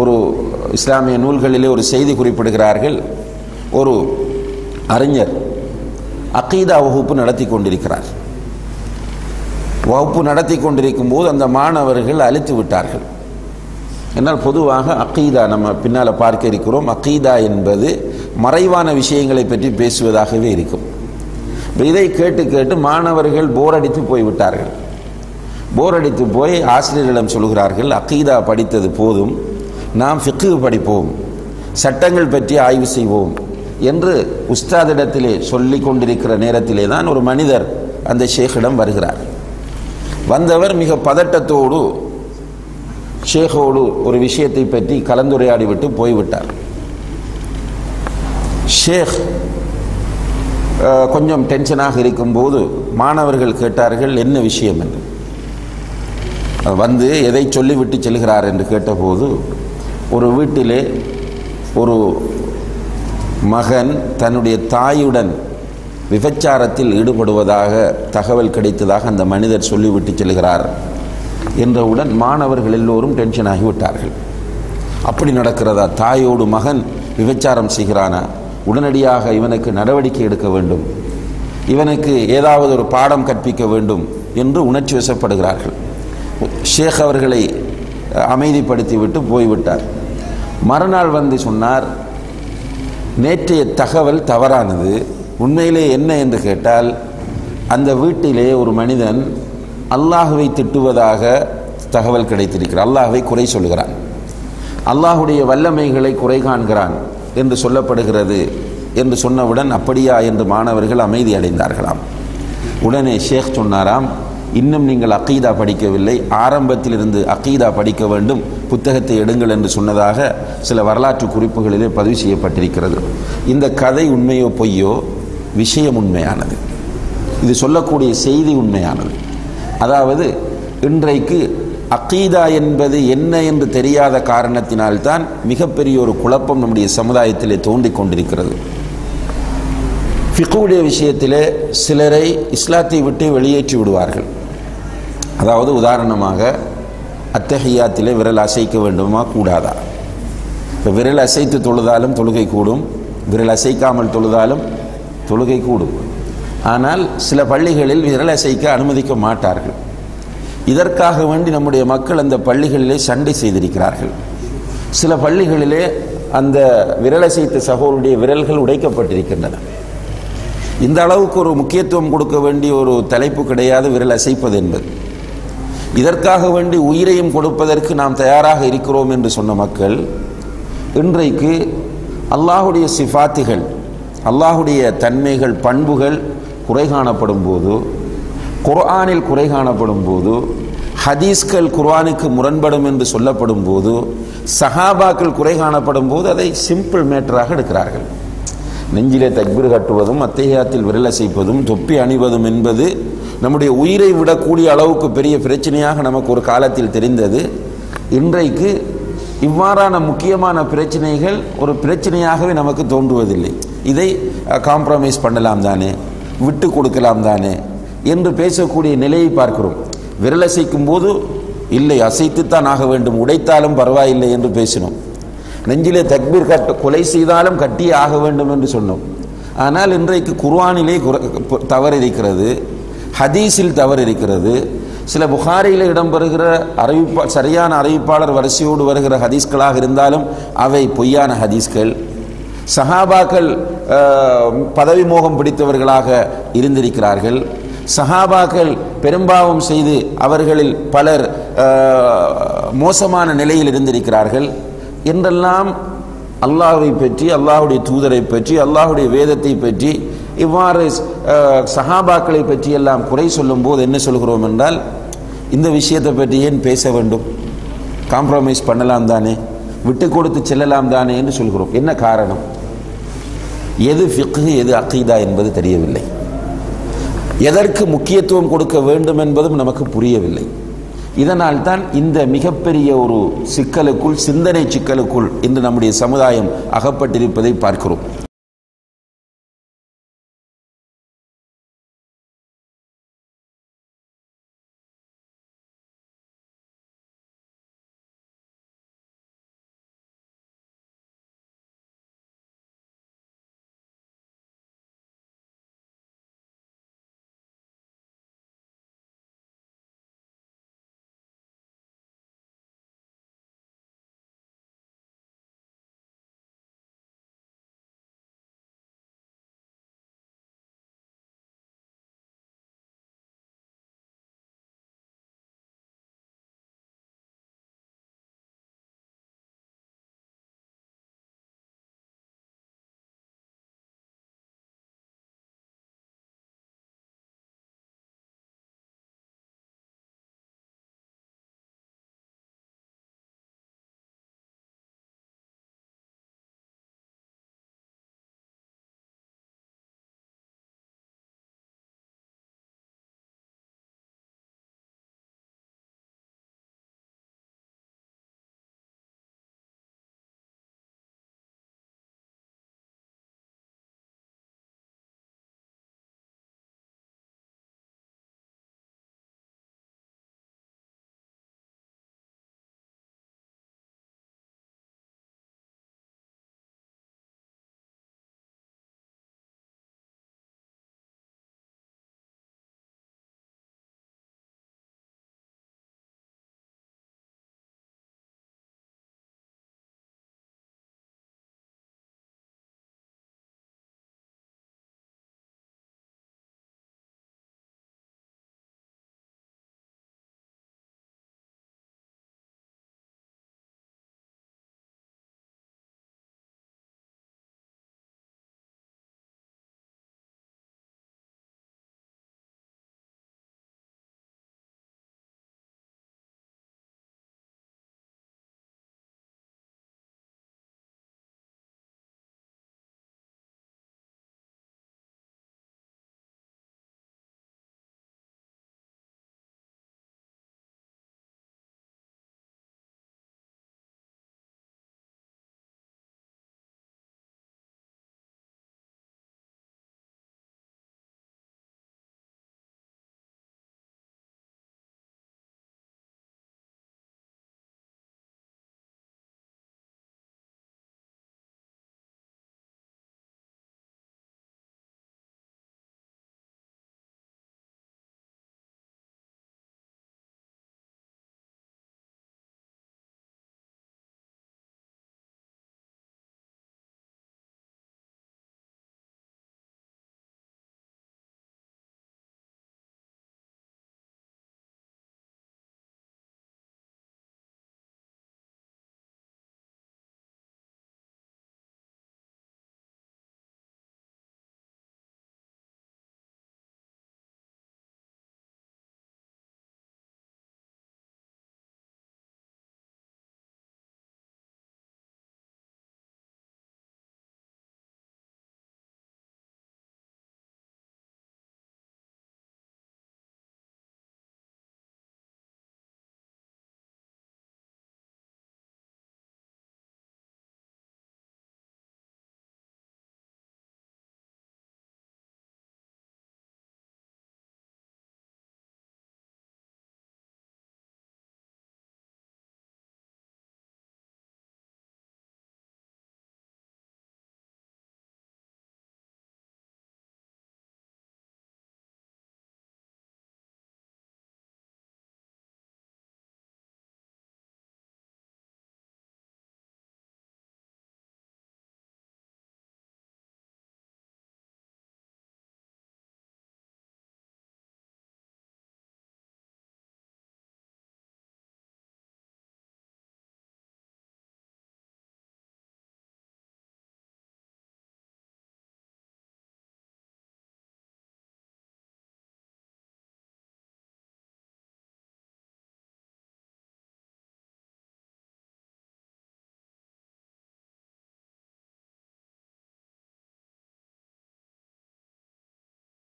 ஒரு இஸ்லாமிய நூல்களிலே ஒரு செய்தி குறிப்பிடுகிறார்கள். ஒரு அறிஞர் அகீதா வகுப்பு நடத்தி கொண்டிருக்கிறார். வகுப்பு நடத்தி கொண்டிருக்கும் போது அந்த மாணவர்கள் அழித்து விட்டார்கள். என்னால் பொதுவாக அகீதா நம்ம பின்னால் பார்க்க இருக்கிறோம். அகீதா என்பது மறைவான விஷயங்களை பற்றி பேசுவதாகவே இருக்கும். இதை கேட்டு கேட்டு மாணவர்கள் போர் அடித்து போய்விட்டார்கள். போர் அடித்து போய் ஆசிரியர்களிடம் சொல்கிறார்கள் அகீதா படித்தது போதும். நாம் ஃபிக்கு படிப்போம். சட்டங்கள் பற்றி ஆய்வு செய்வோம். என்று உஸ்தாதிடத்திலே சொல்லி கொண்டிருக்கிற நேரத்திலே தான் ஒரு மனிதர் அந்த ஷேக்கிடம் வருகிறார். வந்தவர் மிக பதட்டத்தோடு ஷேகோடு ஒரு விஷயத்தை பற்றி கலந்துரையாடி விட்டு போய்விட்டார். ஷேக் கொஞ்சம் டென்ஷனாக இருக்கும்போது மாணவர்கள் கேட்டார்கள் என்ன விஷயம்? என்று. வந்து எதை சொல்லிவிட்டு செல்கிறார் என்று கேட்டபோது ஒரு வீட்டிலே ஒரு மகன் தன்னுடைய தாயுடன் விபச்சாரத்தில் ஈடுபடுவதாக தகவல் கிடைத்ததாக அந்த மனிதர் சொல்லிவிட்டு செல்கிறார் என்றவுடன் மாணவர்கள் எல்லோரும் டென்ஷன் ஆகிவிட்டார்கள். அப்படி நடக்கிறதா? தாயோடு மகன் விபச்சாரம் செய்கிறானா? உடனடியாக இவனுக்கு நடவடிக்கை எடுக்க வேண்டும். இவனுக்கு ஏதாவது ஒரு பாடம் கற்பிக்க வேண்டும் என்று உணர்ச்சி வசப்படுகிறார்கள். ஷேக் அவர்களை அமைதிப்படுத்திவிட்டு போய்விட்டார். மறுநாள் வந்து சொன்னார் நேற்றைய தகவல் தவறானது. உண்மையிலே என்ன என்று கேட்டால் அந்த வீட்டிலே ஒரு மனிதன் அல்லாஹுவை திட்டுவதாக தகவல் கிடைத்திருக்கிறார் அல்லாஹுவை குறை சொல்கிறான். அல்லாஹுடைய வல்லமைகளை குறை காண்கிறான் என்று சொல்லப்படுகிறது என்று சொன்னவுடன் அப்படியா என்று மாணவர்கள் அமைதி அடைந்தார்களாம். உடனே ஷேக் சொன்னாராம் இன்னும் நீங்கள் அக்கீதா படிக்கவில்லை. ஆரம்பத்திலிருந்து அக்கீதா படிக்க வேண்டும். புத்தகத்தை எடுங்கள் என்று சொன்னதாக சில வரலாற்று குறிப்புகளிலே பதிவு செய்யப்பட்டிருக்கிறது. இந்த கதை உண்மையோ பொய்யோ விஷயம் உண்மையானது. இது சொல்லக்கூடிய செய்தி உண்மையானது. அதாவது இன்றைக்கு அக்கீதா என்பது என்ன என்று தெரியாத காரணத்தினால்தான் மிகப்பெரிய ஒரு குழப்பம் நம்முடைய சமுதாயத்திலே தோன்றிக் கொண்டிருக்கிறது. ஃபிக்குடைய விஷயத்திலே சிலரை இஸ்லாத்தை விட்டு வெளியேற்றி விடுவார்கள். அதாவது உதாரணமாக அத்தஹியாத்திலே விரல் அசைக்க வேண்டுமா? கூடாதா. இப்போ விரல் அசைத்து தொழுதாலும் தொழுகை கூடும். விரல் அசைக்காமல் தொழுதாலும் தொழுகை கூடும். ஆனால் சில பள்ளிகளில் விரல் அசைக்க அனுமதிக்க மாட்டார்கள். இதற்காக வேண்டி நம்முடைய மக்கள் அந்த பள்ளிகளிலே சண்டை செய்திருக்கிறார்கள். சில பள்ளிகளிலே அந்த விரலசைத்த சகோருடைய விரல்கள் உடைக்கப்பட்டிருக்கின்றன. இந்த அளவுக்கு ஒரு முக்கியத்துவம் கொடுக்க வேண்டிய ஒரு தலைப்பு கிடையாது விரல் அசைப்பது என்பது. இதற்காக வேண்டி உயிரையும் கொடுப்பதற்கு நாம் தயாராக இருக்கிறோம் என்று சொன்ன மக்கள் இன்றைக்கு அல்லாஹுடைய சிஃபாத்துகள் அல்லாஹுடைய தன்மைகள் பண்புகள் குறை காணப்படும் போது குர்ஆனில் குறை காணப்படும் போது ஹதீஸ்கள் குர்ஆனுக்கு முரண்படும் என்று சொல்லப்படும் போது சஹாபாக்கள் குறை காணப்படும் போது அதை சிம்பிள் மேட்டராக எடுக்கிறார்கள். நெஞ்சிலே தக்பீர் கட்டுவதும் அத்தையாத்தில் விரலசைப்பதும் தொப்பி அணிவதும் என்பது நம்முடைய உயிரை விடக்கூடிய அளவுக்கு பெரிய பிரச்சனையாக நமக்கு ஒரு காலத்தில் தெரிந்தது. இன்றைக்கு இவ்வாறான முக்கியமான பிரச்சனைகள் ஒரு பிரச்சனையாகவே நமக்கு தோன்றுவதில்லை. இதை காம்ப்ரமைஸ் பண்ணலாம் தானே விட்டு கொடுக்கலாம் தானே என்று பேசக்கூடிய நிலையை பார்க்கிறோம். விரல் அசைக்கும் போது இல்லை அசைத்துத்தான் ஆக வேண்டும் உடைத்தாலும் பரவாயில்லை என்று பேசினோம். நெஞ்சிலே தக்பீர் கட்ட கொலை செய்தாலும் கட்டியே ஆக வேண்டும் என்று சொன்னோம். ஆனால் இன்றைக்கு குர்வானிலே குர- தவறு இருக்கிறது ஹதீஸில் தவறு இருக்கிறது சில புகாரியில் இடம்பெறுகிற அறிவிப்பா சரியான அறிவிப்பாளர் வரிசையோடு வருகிற ஹதீஸ்களாக இருந்தாலும் அவை பொய்யான ஹதீஸ்கள். சஹாபாக்கள் பதவி மோகம் பிடித்தவர்களாக இருந்திருக்கிறார்கள். சஹாபாக்கள் பெரும்பாவம் செய்து அவர்களில் பலர் மோசமான நிலையில் இருந்திருக்கிறார்கள். என்றெல்லாம் அல்லாஹை பற்றி அல்லாஹுடைய தூதரை பற்றி அல்லாஹுடைய வேதத்தை பற்றி இவ்வாறு அஹ், சஹாபாக்களை குறை சொல்லும் போது என்ன சொல்கிறோம் என்றால் இந்த விஷயத்தை பற்றி ஏன் பேச வேண்டும்? காம்ப்ரமைஸ் பண்ணலாம் தானே? விட்டு கொடுத்து செல்லலாம் தானே என்று சொல்கிறோம். என்ன காரணம்? எது ஃபிக்கு எது அகீதா என்பது தெரியவில்லை. எதற்கு முக்கியத்துவம் கொடுக்க வேண்டும் என்பதும் நமக்கு புரியவில்லை. இதனால் தான் இந்த மிகப்பெரிய ஒரு சிக்கலுக்குள் சிந்தனை சிக்கலுக்குள் இன்று நம்முடைய சமுதாயம் அகப்பட்டிருப்பதை பார்க்கிறோம்.